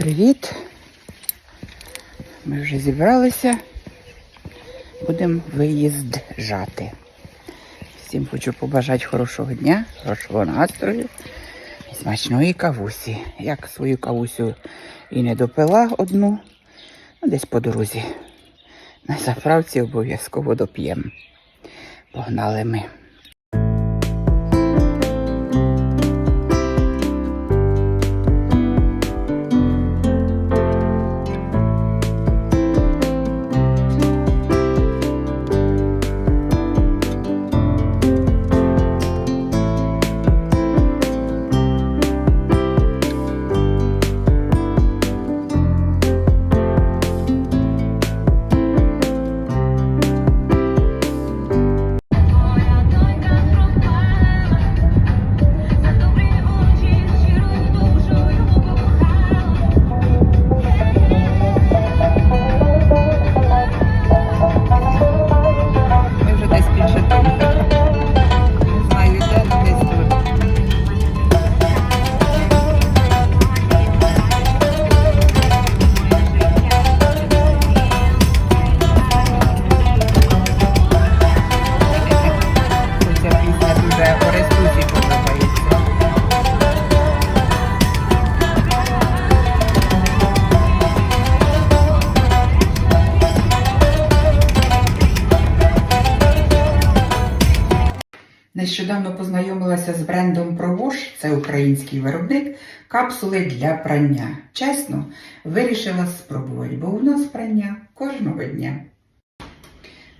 Привіт! Ми вже зібралися. Будемо виїжджати. Всім хочу побажати хорошого дня, хорошого настрою і смачної кавусі. Як свою кавусю і не допила одну, ну, десь по дорозі. На заправці обов'язково доп'ємо. Погнали ми. Нещодавно познайомилася з брендом Провош, це український виробник, капсули для прання. Чесно, вирішила спробувати, бо у нас прання кожного дня.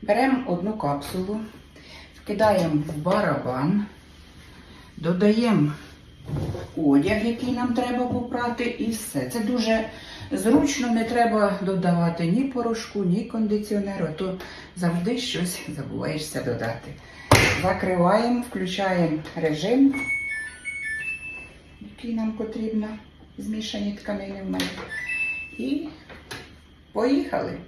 Беремо одну капсулу, вкидаємо в барабан, додаємо одяг, який нам треба попрати, і все. Це дуже зручно, не треба додавати ні порошку, ні кондиціонеру, то завжди щось забуваєшся додати. Закриваємо, включаємо режим, який нам потрібно, змішані тканини в мене. І поїхали.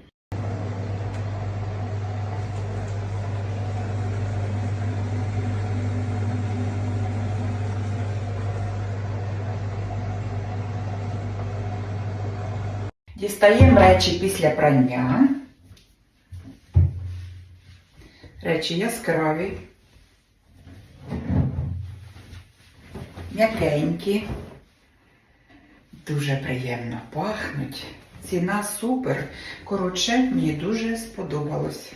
Дістаємо речі після прання. Речі яскраві, м'якенькі, дуже приємно пахнуть. Ціна супер. Коротше, мені дуже сподобалось.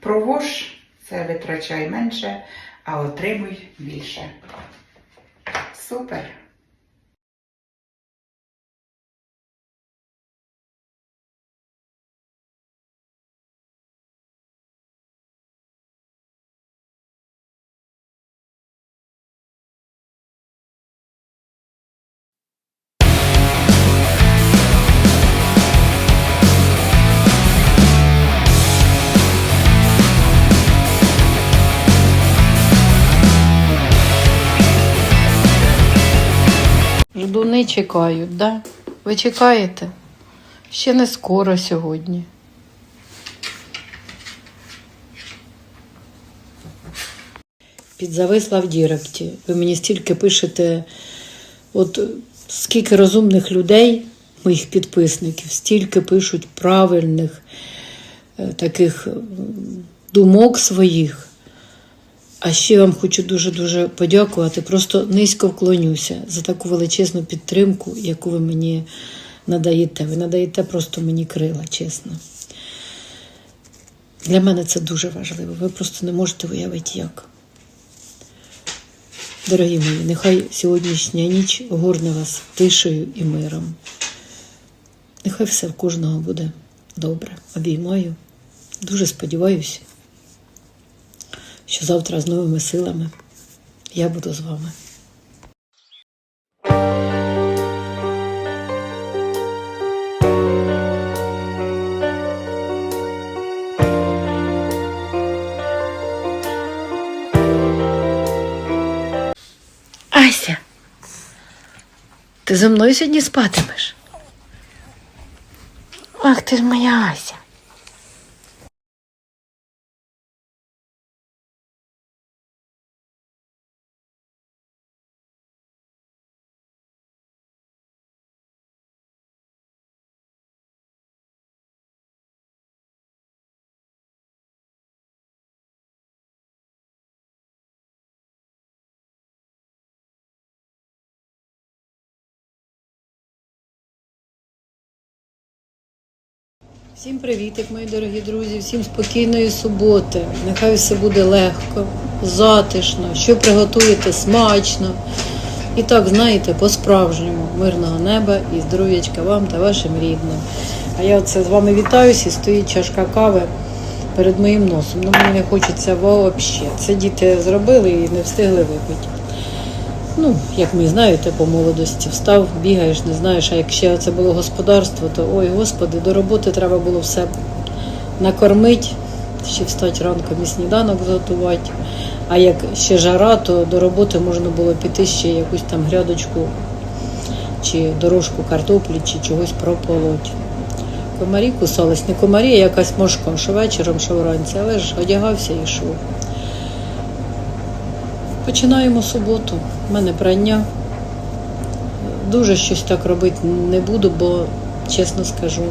Провож це витрачай менше, а отримуй більше. Супер! Чекають, да? Ви чекаєте? Ще не скоро сьогодні. Підзависла в Діректі. Ви мені стільки пишете, от скільки розумних людей, моїх підписників, стільки пишуть правильних е, таких думок своїх. А ще вам хочу дуже-дуже подякувати. Просто низько вклонюся за таку величезну підтримку, яку ви мені надаєте. Ви надаєте просто мені крила, чесно. Для мене це дуже важливо. Ви просто не можете уявити, як. Дорогі мої, нехай сьогоднішня ніч горне вас тишею і миром. Нехай все в кожного буде добре. Обіймаю. Дуже сподіваюся, що завтра з новими силами я буду з вами. Ася, ти зі мною сьогодні спатимеш? Ах, ти ж моя Ася. Всім привітик, мої дорогі друзі, всім спокійної суботи. Нехай все буде легко, затишно, що приготуєте смачно. І так, знаєте, по-справжньому, мирного неба і здоров'ячка вам та вашим рідним. А я оце з вами вітаюся і стоїть чашка кави перед моїм носом. Ну, мені не хочеться взагалі. Це діти зробили і не встигли випити. Ну, як ми знаєте, по молодості встав, бігаєш, не знаєш, а як ще це було господарство, то ой, господи, до роботи треба було все накормити, ще встати ранком і сніданок зготувати. А як ще жара, то до роботи можна було піти ще якусь там грядочку чи дорожку картоплі, чи чогось прополоть. Комарі кусались, не комарі, а якась мошка, що вечором, що вранці, але ж одягався і йшов. Починаємо суботу. У мене прання. Дуже щось так робити не буду, бо чесно скажу.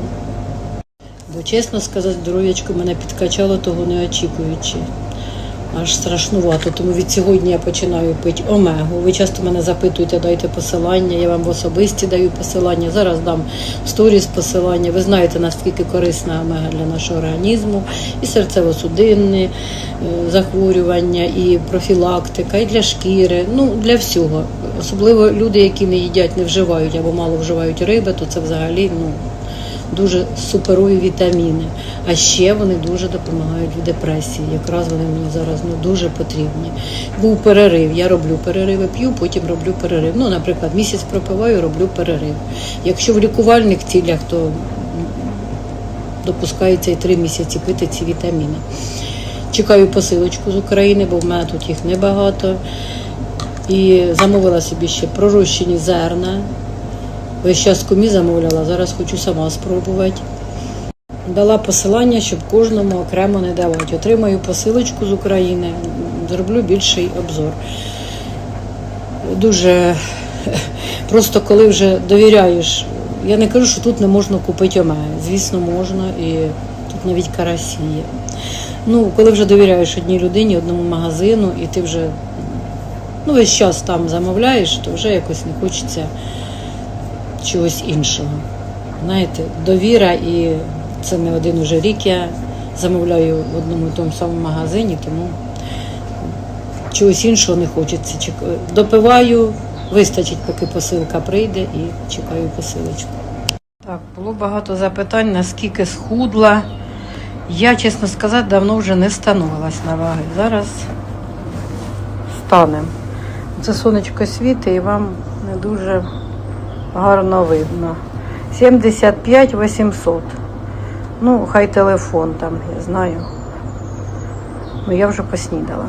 Бо чесно сказати, здоров'ячко мене підкачало того не очікуючи. Аж страшнувато. Тому від сьогодні я починаю пити омегу. Ви часто мене запитуєте, дайте посилання. Я вам в особисті даю посилання. Зараз дам сторіс посилання. Ви знаєте, наскільки корисна омега для нашого організму, і серцево-судинні е, захворювання, і профілактика, і для шкіри. Ну для всього. Особливо люди, які не їдять, не вживають або мало вживають риби, то це взагалі ну дуже суперові вітаміни. А ще вони дуже допомагають в депресії. Якраз вони мені зараз ну, дуже потрібні. Був перерив. Я роблю перериви, п'ю, потім роблю перерив. Ну, наприклад, місяць пропиваю, роблю перерив. Якщо в лікувальних цілях, то допускається і три місяці пити ці вітаміни. Чекаю посилочку з України, бо в мене тут їх небагато. І замовила собі ще пророщені зерна. Весь час кумі замовляла, зараз хочу сама спробувати. Дала посилання, щоб кожному окремо не давати. Отримаю посилочку з України, зроблю більший обзор. Дуже просто коли вже довіряєш, я не кажу, що тут не можна купити омеги. Звісно, можна, і тут навіть карасі є. Ну, коли вже довіряєш одній людині, одному магазину, і ти вже ну, весь час там замовляєш, то вже якось не хочеться чогось іншого. Знаєте, довіра, і це не один уже рік я замовляю в одному і тому самому магазині, тому чогось іншого не хочеться. Допиваю, вистачить, поки посилка прийде, і чекаю посилочку. Так, було багато запитань, наскільки схудла. Я, чесно сказати, давно вже не становилась на ваги. Зараз станем. Це сонечко світить і вам не дуже гарно видно. 75 800. Ну, хай телефон там, я знаю. Ну, я вже поснідала.